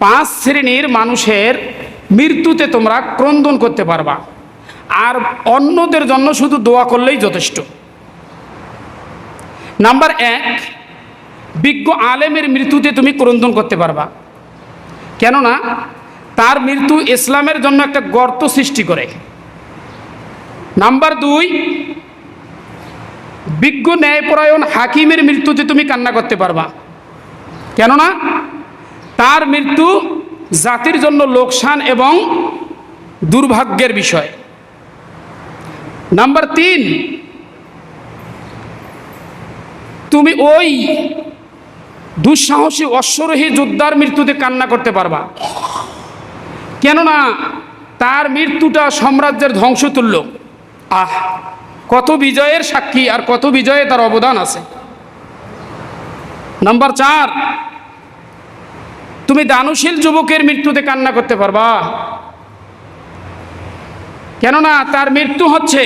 পাঁচ শ্রেণির মানুষের মৃত্যুতে তোমরা ক্রন্দন করতে পারবা। আর অন্যদের জন্য শুধু দোয়া করলেই যথেষ্ট। নাম্বার এক, বিজ্ঞ আলেমের মৃত্যুতে তুমি ক্রন্দন করতে পারবা। কেননা, তার মৃত্যু ইসলামের জন্য একটা গর্ত সৃষ্টি করে। নাম্বার দুই, বিজ্ঞ ন্যায়পরায়ণ হাকিমের মৃত্যুতে তুমি কান্না করতে পারবা। কেননা তার মৃত্যু জাতির জন্য লোকসান এবং দুর্ভাগ্যের বিষয়। নাম্বার তিন, তুমি ওই দুঃসাহসী অশ্বরোহী যোদ্ধার মৃত্যুতে কান্না করতে পারবা। কেননা তার মৃত্যুটা সাম্রাজ্যের ধ্বংস তুল্য আহ, কত বিজয়ের সাক্ষী আর কত বিজয়ে তার অবদান আছে। নাম্বার চার তুমি দানশীল যুবকের মৃত্যুতে কান্না করতে পারবা। কেননা তার মৃত্যু হচ্ছে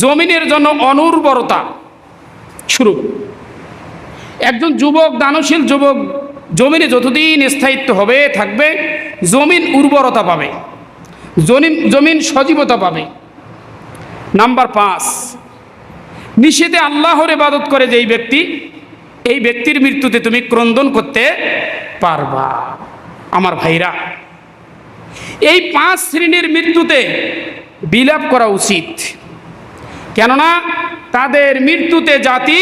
জমিনের জন্য অনুর্বরতা। শুরু। একজন যুবক, দানশীল যুবক, জমিনে যতদিন স্থায়িত্ব হবে, থাকবে, জমিন উর্বরতা পাবে। জমিন জমিন সজীবতা পাবে। নাম্বার পাঁচ, নিষেধে আল্লাহর ইবাদত করে যেই ব্যক্তি এই ব্যক্তির মৃত্যুতে তুমি ক্রন্দন করতে পারবা। আমার ভাইরা, এই পাঁচ শ্রেণির মৃত্যুতে বিলাপ করা উচিত। কেননা তাদের মৃত্যুতে জাতি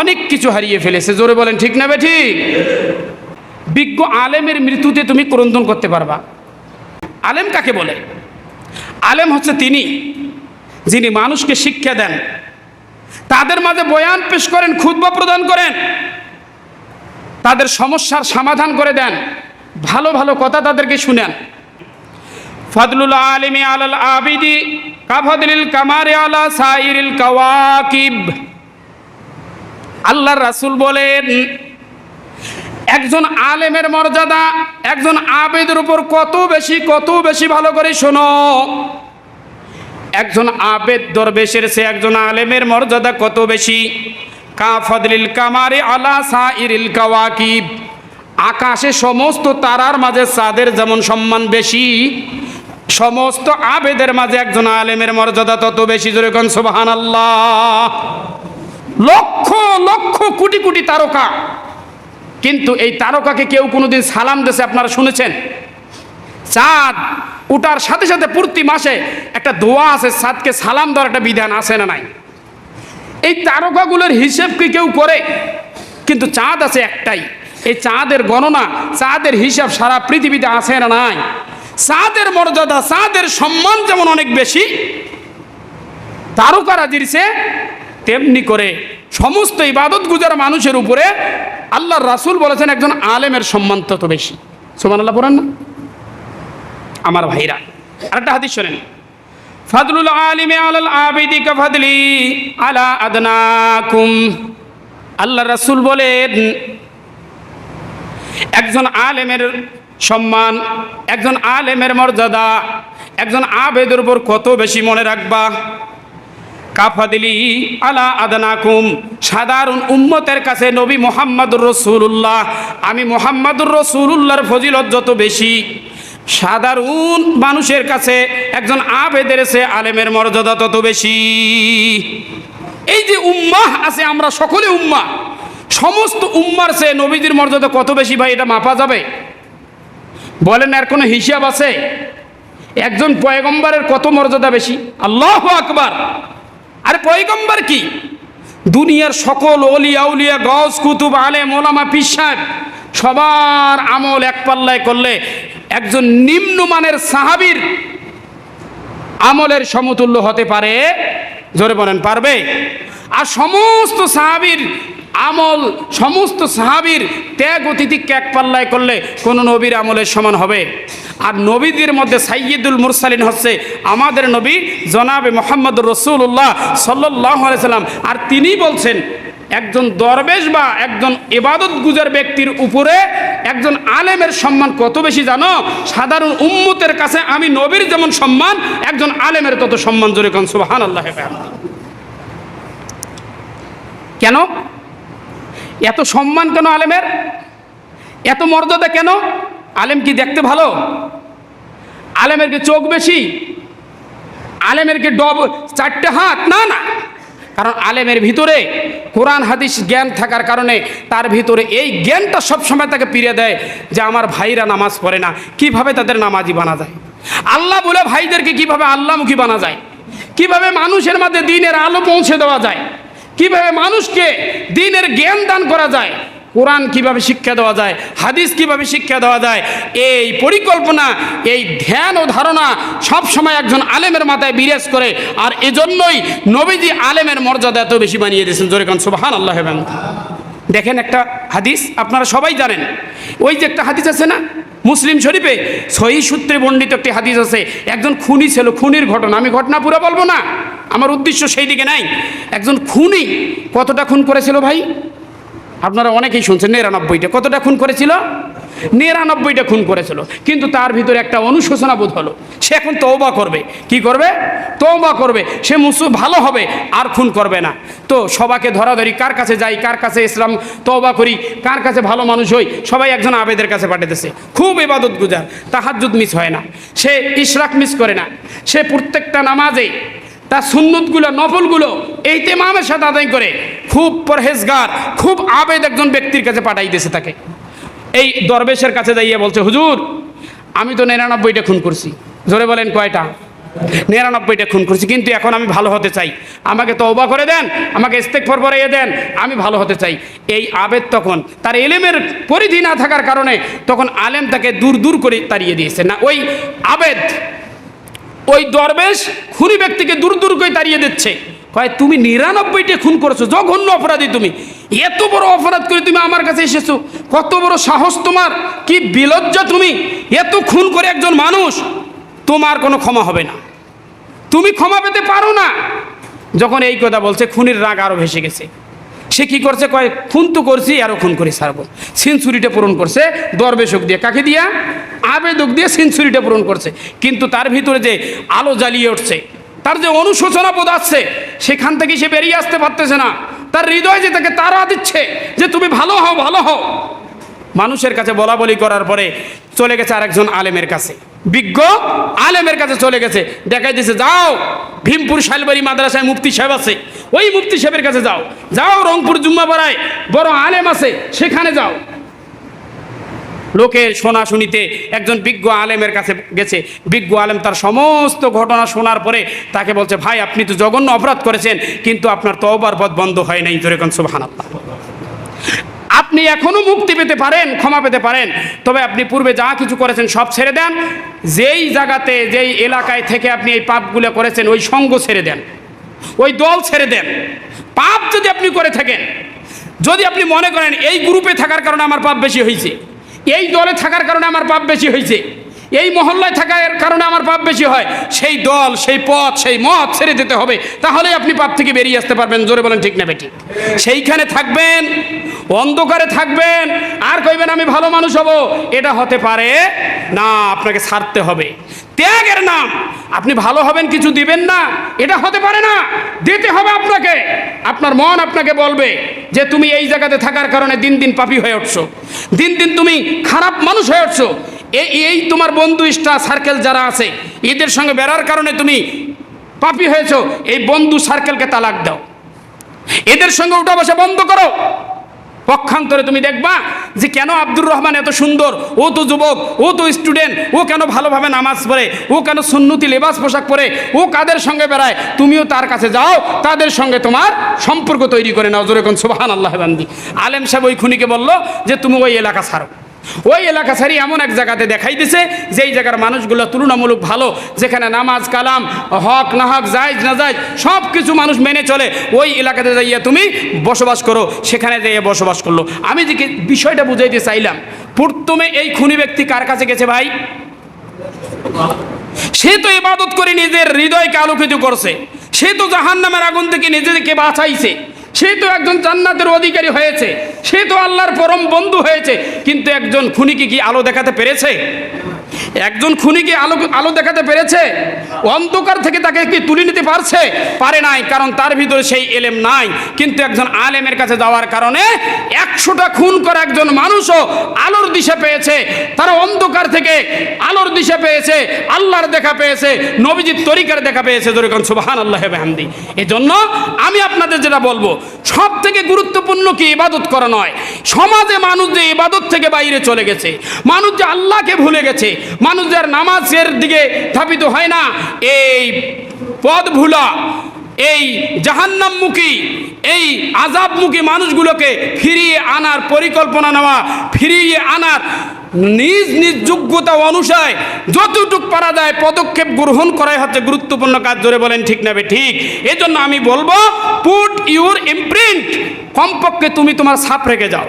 অনেক কিছু হারিয়ে ফেলেছে। জোরে বলেন, ঠিক না বে ঠিক বিজ্ঞ আলেমের মৃত্যুতে তুমি ক্রন্দন করতে পারবা। আলেম কাকে বলে? আলেম হচ্ছে তিনি যিনি মানুষকে শিক্ষা দেন তাদের মাঝে বয়ান পেশ করেন খুদ্া প্রদান করেন। তাদের সমস্যার সমাধান করে দেন। ভালো ভালো কথা তাদেরকে শুনেন। ফদলুল আলিমি আলাল আবিদি কাফদলিল কামারে আলা সাইরিল কাওয়াকিব। আল্লাহর রাসূল বলেন, একজন আলেমের মর্যাদা, একজন আবেদের উপর কত বেশি কত বেশি ভালো করে শোনো। একজন আবেদ দরবেশের সে একজন আলেমের মর্যাদা কত বেশি? কাফদলিল কামারে আলা সাইরিল কাওয়াকিব। আকাশে সমস্ত তারার মাঝে চাঁদের যেমন সম্মান বেশি, সমস্ত আবেদের মাঝে একজন আলেমের মর্যাদা তত বেশি। জোরে কন আল্লাহ লক্ষ লক্ষ, কোটি কোটি তারকা। কিন্তু এই তারকাকে কেউ কোনোদিন সালাম দেশে আপনারা শুনেছেন? চাঁদ উঠার সাথে সাথে প্রতি মাসে একটা দোয়া আছে চাঁদকে সালাম দেওয়ার একটা বিধান আছে না নাই? এই তারকাগুলোর হিসেব কি কেউ করে? কিন্তু চাঁদ আছে একটাই। এই চাঁদের গণনা, চাঁদের হিসাব সারা পৃথিবীতে আছে না নাই? চাঁদের মর্যাদা, চাঁদের সম্মান যেমন অনেক বেশি, তারকারা দিরছে তেমনি করে সমস্ত ইবাদত গুজার মানুষের উপরে আল্লাহর রাসূল বলেছেন, একজন আলেমের সম্মান তত বেশি। সুমান আল্লাহ পড়েন না? আমার ভাইরা। আরেকটা হাদিস শোনেন। ফাদলুল আলিমে আলাল আবিদি কাফাদলি আলা আদনাকুম। আল্লাহ রাসূল বলেন, একজন আলেমের সম্মান, একজন আলেমের মর্যাদা, একজন আবেদের উপর কত বেশি মনে রাখবা? কাফাদিলি আলা আদনাকুম, সাধারণ উম্মতের কাছে নবী মোহাম্মদুর রসুল্লাহ আমি মোহাম্মদুর রসুল্লাহর ফজিলত যত বেশি সাধারণ মানুষের কাছে একজন আবেদের সে আলেমের মর্যাদা তত বেশি। এই যে উম্মাহ আছে, আমরা সকলে উম্মা সমস্ত উম্মার সে নবীদের মর্যাদা কত বেশি ভাই, এটা মাপা যাবে? বলেন, আর কোনো হিসাব আছে? একজন পয়গম্বরের কত মর্যাদা বেশি? আল্লাহ আকবার। আর পয়গম্বর কি? দুনিয়ার সকল অলিয়া উলিয়া, গজ, কুতুব আলে মোলামা পিসাব সবার আমল এক পাল্লায় করলে একজন নিম্নমানের সাহাবীর আমলের সমতুল্য হতে পারে। জোরে বলেন, পারবে? আর সমস্ত সাহাবীর আমল, সমস্ত সাহাবীর ত্যাগ অতিথিকে এক পাল্লায় করলে কোনো নবীর আমলের সমান হবে। আর নবীদের মধ্যে সাইয়দুল মুরসালিন হচ্ছে আমাদের নবী জনাবে মোহাম্মদ রসুল্লাহ সাল্লাহ সাল্লাম। আর তিনি বলছেন, একজন দরবেশ বা একজন এবাদত গুজার ব্যক্তির উপরে একজন আলেমের সম্মান কত বেশি জানো? সাধারণ উম্মতের কাছে আমি নবীর যেমন সম্মান, একজন আলেমের তত সম্মান। জোরে কন সুবাহান আল্লাহ কেন? এত সম্মান কেন আলেমের? এত মর্যাদা কেন? আলেম কি দেখতে ভালো? আলেমের কি চোখ বেশি? আলেমের কি ডব চারটে হাত? না না। কারণ আলেমের ভিতরে কোরআন, হাদিস জ্ঞান থাকার কারণে তার ভিতরে এই জ্ঞানটা সবসময় তাকে পিড়ে দেয় যে আমার ভাইরা নামাজ পড়ে না। কীভাবে তাদের নামাজি বানা যায়? আল্লাহ বলে ভাইদেরকে কীভাবে আল্লাহমুখী বানা যায়? কীভাবে মানুষের মাঝে দিনের আলো পৌঁছে দেওয়া যায়? কীভাবে মানুষকে দিনের জ্ঞান দান করা যায়? কোরআন কীভাবে শিক্ষা দেওয়া যায়, হাদিস কীভাবে শিক্ষা দেওয়া যায়, এই পরিকল্পনা, এই ধ্যান ও ধারণা সব সময় একজন আলেমের মাথায় বিরাজ করে, আর এজন্যই নবীজি আলেমের মর্যাদা এত বেশি বানিয়ে দিয়েছেন। জোরে কান সুবাহান আল্লাহ হেবেন দেখেন একটা হাদিস, আপনারা সবাই জানেন। ওই যে একটা হাদিস আছে না, মুসলিম শরীফে সহি সূত্রে বর্ণিত একটি হাদিস আছে, একজন খুনি ছিল, খুনির ঘটনা। আমি ঘটনা পুরো বলব না, আমার উদ্দেশ্য সেই দিকে নাই। একজন খুনি কতটা খুন করেছিল ভাই? আপনারা অনেকেই শুনছেন নিরানব্বইটা। কতটা খুন করেছিল? নিরানব্বইটা খুন করেছিল। কিন্তু তার ভিতরে একটা অনুশোচনা বোধ হলো। সে এখন তৌবা করবে। কি করবে? তৌবা করবে। সে মুসু ভালো হবে, আর খুন করবে না। তো সবাকে ধরাধরি, কার কাছে যাই, কার কাছে ইসলাম তৌবা করি, কার কাছে ভালো মানুষ হই, সবাই একজন আবেদের কাছে পাঠাতেছে খুব ইবাদত গুজার তাহাজুদ মিস হয় না। সে ইশরাক মিস করে না। সে প্রত্যেকটা নামাজে তার সুন্নতগুলো, নফলগুলো এই তেমামের সাথে আদায় করে। খুব পরহেজগার, খুব আবেদ একজন ব্যক্তির কাছে পাঠাইতেছে তাকে। এই দরবেশের কাছে যাইয়ে বলছে, হুজুর, আমি তো নিরানব্বইটা খুন করছি। জোরে বলেন কয়টা? নিরানব্বইটা খুন করছি, কিন্তু এখন আমি ভালো হতে চাই। আমাকে তওবা করে দেন, আমাকে ইস্তেকফর পরাইয়ে দেন, আমি ভালো হতে চাই। এই আবেদ তখন তার এলেমের পরিধি না থাকার কারণে তখন আলেম তাকে দূর দূর করে তাড়িয়ে দিয়েছে। না, ওই আবেদ, ওই দরবেশ খুনি ব্যক্তিকে দূর দূর করে তাড়িয়ে দিচ্ছে। কয়, তুমি নিরানব্বইটা খুন করেছ, জঘন্য অপরাধী তুমি। এত বড় অপরাধ করে তুমি আমার কাছে এসেছ। কত বড় সাহস তোমার, কি বিলজ্জা তুমি। এত খুন করে একজন মানুষ, তোমার কোনো ক্ষমা হবে না। তুমি ক্ষমা পেতে পারো না। যখন এই কথা বলছে, খুনির রাগ আরও ভেসে গেছে। সে কি করছে, কয়, খুন তো করছি আরও খুন করে সারবো সেঞ্চুরিটা পূরণ করছে দরবেশক দিয়ে। কাকে দিয়া? আবেদক দিয়ে সেঞ্চুরিটা পূরণ করছে। কিন্তু তার ভিতরে যে আলো জ্বালিয়ে উঠছে তার যে অনুশোচনা বোধ আসছে সেখান থেকে সে বেরিয়ে আসতে পারতেছে না। তার হৃদয় যে তাকে তারা দিচ্ছে, যে তুমি ভালো হও ভালো হও। মানুষের কাছে বলা বলি করার পরে চলে গেছে আরেকজন আলেমের কাছে। বিজ্ঞ আলেমের কাছে চলে গেছে। দেখাই দিছে, যাও, ভীমপুর শালবাড়ি মাদ্রাসায় মুফতি সাহেব আছে। ওই মুফতি সাহেবের কাছে যাও। যাও রংপুর জুম্মা জুম্মাপাড়ায় বড় আলেম আছে, সেখানে যাও। লোকের শোনা শুনিতে একজন বিজ্ঞ আলেমের কাছে গেছে। বিজ্ঞ আলেম তার সমস্ত ঘটনা শোনার পরে তাকে বলছে, ভাই, আপনি তো জঘন্য অপরাধ করেছেন, কিন্তু আপনার তওবার পথ বন্ধ হয় নাই। এখন সুবহানাল্লাহ। আপনি এখনও মুক্তি পেতে পারেন, ক্ষমা পেতে পারেন, তবে আপনি পূর্বে যা কিছু করেছেন সব ছেড়ে দেন। যেই জায়গাতে, যেই এলাকায় থেকে আপনি এই পাপগুলো করেছেন, ওই সঙ্গ ছেড়ে দেন। ওই দল ছেড়ে দেন। পাপ যদি আপনি করে থাকেন, যদি আপনি মনে করেন এই গ্রুপে থাকার কারণে আমার পাপ বেশি হয়েছে এই দলে থাকার কারণে আমার পাপ বেশি হয়েছে। এই মহল্লায় থাকার কারণে আমার পাপ বেশি হয়। সেই দল, সেই পথ, সেই মত ছেড়ে দিতে হবে। তাহলেই আপনি পাপ থেকে বেরিয়ে আসতে পারবেন। জোরে বলেন, ঠিক না বেটি সেইখানে থাকবেন, অন্ধকারে থাকবেন, আর কইবেন, আমি ভালো মানুষ হব। এটা হতে পারে না, আপনাকে ছাড়তে হবে। ত্যাগের নাম। আপনি ভালো হবেন, কিছু দিবেন না। এটা হতে পারে না। দিতে হবে আপনাকে। আপনার মন আপনাকে বলবে যে তুমি এই জায়গাতে থাকার কারণে দিন দিন পাপি হয়ে উঠছো। দিন দিন তুমি খারাপ মানুষ হয়ে উঠছো। এই এই তোমার বন্ধু স্টার সার্কেল যারা আছে, এদের সঙ্গে বেড়ার কারণে তুমি পাপি হয়েছো। এই বন্ধু সার্কেলকে তালাক দাও। এদের সঙ্গে উঠা বসা বন্ধ করো। পক্ষান্তরে তুমি দেখবা যে কেন আব্দুর রহমান এত সুন্দর? ও তো যুবক, ও তো স্টুডেন্ট ও কেন ভালোভাবে নামাজ পড়ে, ও কেন সুন্নতি লেবাস পোশাক পরে, ও কাদের সঙ্গে বেড়ায়? তুমিও তার কাছে যাও, তাদের সঙ্গে তোমার সম্পর্ক তৈরি করে নাও। জোরে কোন সুবাহান আল্লাহ বান্দি। আলেম সাহেব ওই খুনিকে বলল যে, তুমি ওই এলাকা ছাড়ো। ওই এলাকা ছাড়ি এমন এক জায়গাতে দেখাই দিছে, যেই জায়গার মানুষগুলো তুলনামূলক ভালো, যেখানে নামাজ, কালাম, হক না হক জায়জ না জায়জ সব কিছু মানুষ মেনে চলে। ওই এলাকাতে যাইয়া তুমি বসবাস করো, সেখানে যাইয়া বসবাস করল। আমি যে বিষয়টা বুঝাইতে চাইলাম, প্রথমে এই খুনি ব্যক্তি কার কাছে গেছে ভাই? সে তো ইবাদত করে নিজের হৃদয়কে আলোকিত করছে, সে তো জাহান নামের আগুন থেকে নিজেকে বাঁচাইছে। সে তো একজন জান্নাতের অধিকারী হয়েছে, সে তো আল্লাহর পরম বন্ধু হয়েছে, কিন্তু একজন খুনিকে কি আলো দেখাতে পেরেছে? একজন খুনি কি আলো আলো দেখাতে পেরেছে? অন্ধকার থেকে তাকে কি তুলে নিতে পারছে? পারে নাই, কারণ তার ভিতরে সেই এলেম নাই। কিন্তু একজন আলেমের কাছে যাওয়ার কারণে একশোটা খুন করা একজন মানুষও আলোর দিশা পেয়েছে। তারা অন্ধকার থেকে আলোর দিশা পেয়েছে, আল্লাহর দেখা পেয়েছে, নবীজির তরিকার দেখা পেয়েছে। যেরকম সুবাহান আল্লাহ হামদি এজন্য আমি আপনাদের যেটা বলব সব থেকে গুরুত্বপূর্ণ কি ইবাদত করা নয়। সমাজে মানুষ যে ইবাদত থেকে বাইরে চলে গেছে, মানুষ যে আল্লাহকে ভুলে গেছে মানুষ যার নামাজের দিকে ধাবিত হয় না। এই পদ ভুলা এই জাহান্নামমুখী, এই আজাবমুখী মানুষগুলোকে ফিরিয়ে আনার পরিকল্পনা নেওয়া, ফিরিয়ে আনার নিজ নিজ যোগ্যতা অনুসারে যতটুক পারা যায় পদক্ষেপ গ্রহণ করাই হচ্ছে গুরুত্বপূর্ণ কাজ। ধরে বলেন, ঠিক নেবে ঠিক। এজন্য আমি বলব পুট ইউর ইমপ্রিন্ট কমপক্ষে তুমি তোমার ছাপ রেখে যাও।